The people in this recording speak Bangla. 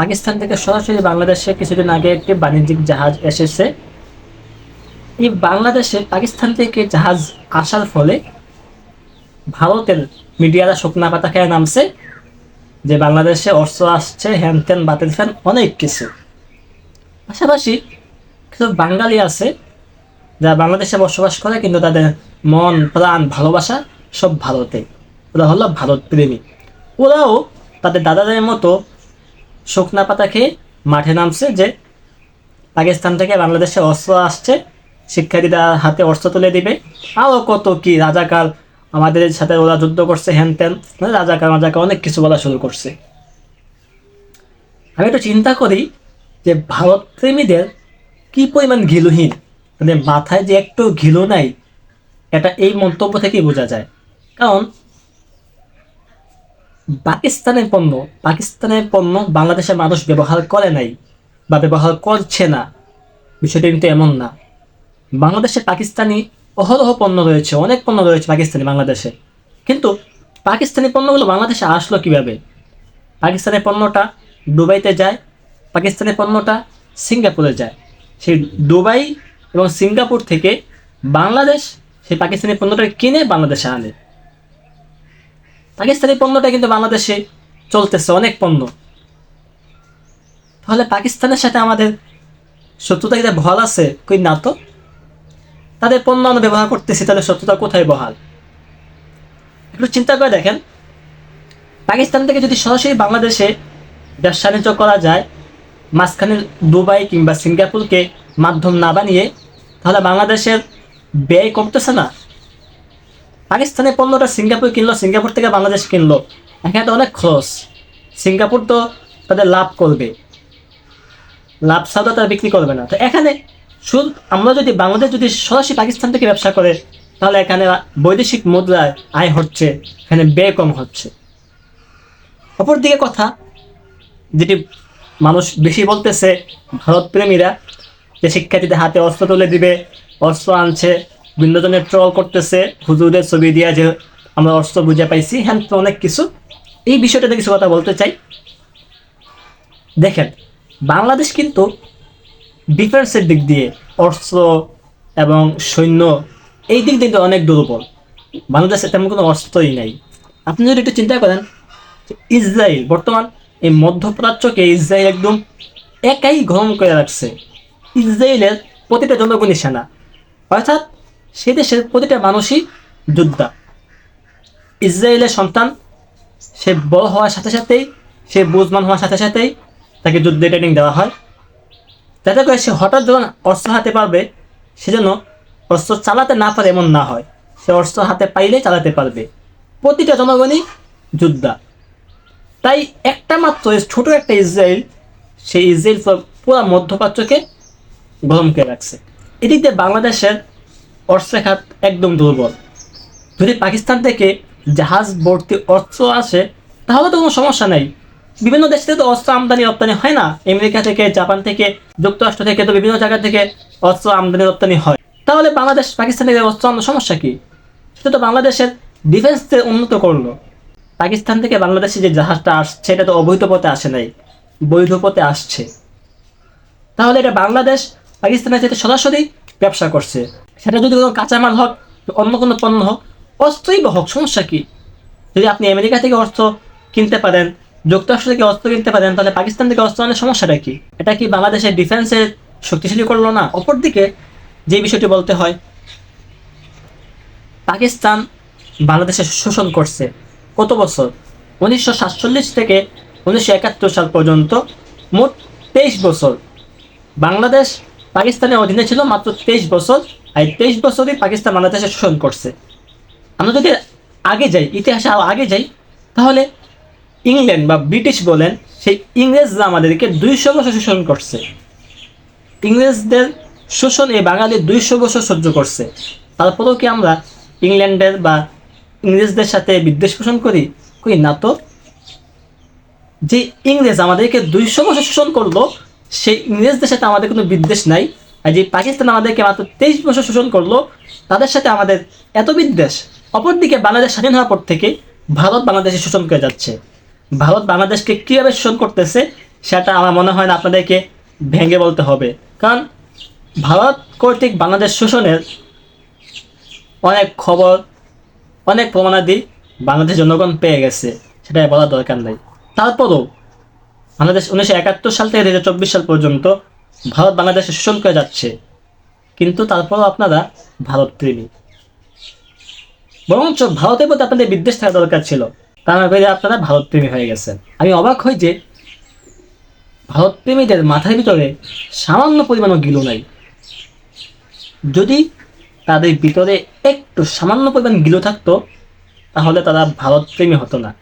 পাকিস্তান থেকে সরাসরি বাংলাদেশে কিছুদিন আগে একটি বাণিজ্যিক জাহাজ এসেছে। এই বাংলাদেশে পাকিস্তান থেকে জাহাজ আসার ফলে ভারতের মিডিয়ারা শুকনা পাতা খেয়ে নামছে যে বাংলাদেশে অস্ত্র আসছে, হ্যান ত্যান, বাতিল ফ্যান অনেক কিছু। পাশাপাশি কিছু বাঙালি আছে যারা বাংলাদেশে বসবাস করে কিন্তু তাদের মন, প্রাণ, ভালোবাসা সব ভারতে। ওরা হলো ভারত প্রেমী ওরাও তাদের দাদাদের মতো শুকনা পাতা খেয়ে মাঠে নামছে যে পাকিস্তান থেকে বাংলাদেশে অস্ত্র আসছে, শিক্ষার্থীরা হাতে অস্ত্র তুলে দিবে। আরও কত কি রাজাকার আমাদের সাথে ওরা যুদ্ধ করছে হ্যান ত্যান মানে রাজাকার রাজাকার অনেক কিছু বলা শুরু করছে। আমি একটু চিন্তা করি যে ভারত প্রেমীদের কি পরিমাণ ঘিলুহীন? মানে মাথায় যে একটু ঘিলু নাই, এটা এই মন্তব্য থেকেই বোঝা যায়। কারণ পাকিস্তানের পণ্য পাকিস্তানের পণ্য বাংলাদেশের মানুষ ব্যবহার করে নাই বা ব্যবহার করছে না। বিষয়টা কিন্তু এমন না। বাংলাদেশে পাকিস্তানি অহরহ পণ্য রয়েছে, অনেক পণ্য রয়েছে পাকিস্তানি বাংলাদেশে। কিন্তু পাকিস্তানি পণ্যগুলো বাংলাদেশে আসলো কীভাবে? পাকিস্তানের পণ্যটা দুবাইতে যায় পাকিস্তানের পণ্যটা সিঙ্গাপুরে যায়। সেই দুবাই এবং সিঙ্গাপুর থেকে বাংলাদেশ সেই পাকিস্তানি পণ্যটা কিনে বাংলাদেশে আনে। পাকিস্তানি পণ্যটা কিন্তু বাংলাদেশে চলতেছে, অনেক পণ্য। তাহলে পাকিস্তানের সাথে আমাদের শত্রুতা কিন্তু ভল আছে? কই না তো। তাদের পণ্য আমরা ব্যবহার করতেছি, তাহলে শত্রুতা কোথায় বহাল? একটু চিন্তা করে দেখেন। পাকিস্তান থেকে যদি সরাসরি বাংলাদেশে ব্যবসা বাণিজ্য করা যায়, মাঝখানে দুবাই কিংবা সিঙ্গাপুরকে মাধ্যম না বানিয়ে, তাহলে বাংলাদেশের ব্যয় কমতেছে না? পাকিস্তানের পণ্যটা সিঙ্গাপুর কিনলো, সিঙ্গাপুর থেকে বাংলাদেশ কিনলো। এখানে তো অনেক খরচ সিঙ্গাপুর তো তাদের লাভ করবে। লাভ ছাড়া তারা বিক্রি করবে না। তো এখানে শুধু আমরা যদি বাংলাদেশ যদি সরাসরি পাকিস্তান থেকে ব্যবসা করে, তাহলে এখানে বৈদেশিক মুদ্রায় আয় হচ্ছে, এখানে ব্যয় কম হচ্ছে। অপরদিকে কথা, যেটি মানুষ বেশি বলতেছে, ভারতপ্রেমীরা যে শিক্ষার্থীদের হাতে অস্ত্র তুলে দিবে, অস্ত্র আনছে বিনোদনের ট্রল করতেছে, হুজুরের ছবি দিয়া যে আমরা অস্ত্র বুঝে পাইছি হ্যান তো অনেক কিছু। এই বিষয়টাতে কিছু কথা বলতে চাই। দেখেন, বাংলাদেশ কিন্তু ডিফেন্সের দিক দিয়ে অস্ত্র এবং সৈন্য এই দিক দিয়ে অনেক দুর্বল। বাংলাদেশে তেমন কোনো অস্ত্রই নাই। আপনি যদি একটু চিন্তা করেন, ইসরায়েল, বর্তমান এই মধ্যপ্রাচ্যকে ইসরায়েল একদম একাই গ্রহণ করে রাখছে। ইসরায়েলের প্রতিটা জনগণই সেনা। অর্থাৎ সেই দেশের প্রতিটা মানুষই যোদ্ধা। ইসরায়েলের সন্তান, সে বড় হওয়ার সাথে সাথেই, সে বুঝমান হওয়ার সাথে সাথেই তাকে যুদ্ধে ট্রেনিং দেওয়া হয়। যাতে করে সে হঠাৎ যখন অস্ত্র হাতে পারবে, সে যেন অস্ত্র চালাতে না পারে এমন না হয়। সে অস্ত্র হাতে পাইলে চালাতে পারবে। প্রতিটা জনগণই যোদ্ধা। তাই একটা মাত্র ছোট একটা ইসরায়েল, সেই ইসরায়েল পুরো মধ্যপ্রাচ্যকে গরম করে রাখছে। এদিক দিয়ে বাংলাদেশের অস্ত্রের খাত একদম দুর্বল। যদি পাকিস্তান থেকে জাহাজ ভর্তি অস্ত্র আসে, তাহলে তো কোনো সমস্যা নাই। বিভিন্ন দেশ থেকে তো অস্ত্র আমদানি রপ্তানি হয় না। আমেরিকা থেকে, জাপান থেকে, যুক্তরাষ্ট্র থেকে, তো বিভিন্ন জায়গা থেকে অস্ত্র আমদানি রপ্তানি হয়। তাহলে বাংলাদেশ, পাকিস্তান থেকে অস্ত্র আনার সমস্যা কি? সেটা তো বাংলাদেশের ডিফেন্সকে উন্নত করল। পাকিস্তান থেকে বাংলাদেশে যে জাহাজটা আসছে এটা তো অবৈধ পথে আসে নাই, বৈধ পথে আসছে। তাহলে এটা বাংলাদেশ, পাকিস্তানের সাথে সরাসরি ব্যবসা করছে। সেটা যদি কোনো কাঁচামাল হোক, অন্য কোনো পণ্য হোক, অস্ত্রই হোক, সমস্যা কি? যদি আপনি আমেরিকা থেকে অস্ত্র কিনতে পারেন, যুক্তরাষ্ট্র থেকে অস্ত্র কিনতে পারেন, তাহলে পাকিস্তান থেকে অস্ত্র আনার সমস্যাটা কি? এটা কি বাংলাদেশের ডিফেন্সের শক্তিশালী করল না? অপরদিকে যে বিষয়টি বলতে হয়, পাকিস্তান বাংলাদেশে শোষণ করছে। কত বছর? উনিশশো সাতচল্লিশ থেকে উনিশশো একাত্তর সাল পর্যন্ত মোট তেইশ বছর। বাংলাদেশ পাকিস্তানের অধীনে ছিল মাত্র তেইশ বছর আর তেইশ বছরই পাকিস্তান বাংলাদেশে শোষণ করছে। আমরা যদি আগে যাই, ইতিহাসে আগে যাই, তাহলে ইংল্যান্ড বা ব্রিটিশ বলেন, সেই ইংরেজরা আমাদেরকে দুইশো বছর শোষণ করছে। ইংরেজদের শোষণ এই বাঙালি দুইশো বছর সহ্য করছে। তারপরেও কি আমরা ইংল্যান্ডের বা ইংরেজদের সাথে বিদ্বেষ পোষণ করি? কই না তো। যে ইংরেজ আমাদেরকে দুইশো বছর শোষণ করল, সেই ইংরেজদের সাথে আমাদের কোনো বিদ্বেষ নাই। আর যে পাকিস্তান আমাদেরকে মাত্র তেইশ বছর শোষণ করল, তাদের সাথে আমাদের এত বিদ্বেষ। অপরদিকে বাংলাদেশ স্বাধীন হওয়ার পর থেকে ভারত বাংলাদেশে শোষণ করে যাচ্ছে। ভারত বাংলাদেশকে কীভাবে শোষণ করতেছে, সেটা আমার মনে হয় না আপনাদেরকে ভেঙে বলতে হবে। কারণ ভারত কর্তৃক বাংলাদেশ শোষণের অনেক খবর, অনেক প্রমাণাদি বাংলাদেশ জনগণ পেয়ে গেছে সেটা বলার দরকার নেই। তারপরও বাংলাদেশ উনিশশো একাত্তর সাল থেকে দু হাজার চব্বিশ সাল পর্যন্ত ভারত বাংলাদেশে শোষণ করে যাচ্ছে। কিন্তু তারপরও আপনারা ভারত প্রেমী। বরঞ্চ ভারতের প্রতি আপনাদের বিদ্বেষ থাকা দরকার ছিল। তা না করে আপনারা ভারত প্রেমী হয়ে গেছেন। আমি অবাক হই যে ভারত প্রেমীদের মাথার ভিতরে সামান্য পরিমাণও গিলো নাই। যদি তাদের ভিতরে একটু সামান্য পরিমাণ গিলো থাকতো, তাহলে তারা ভারত প্রেমী হতো না।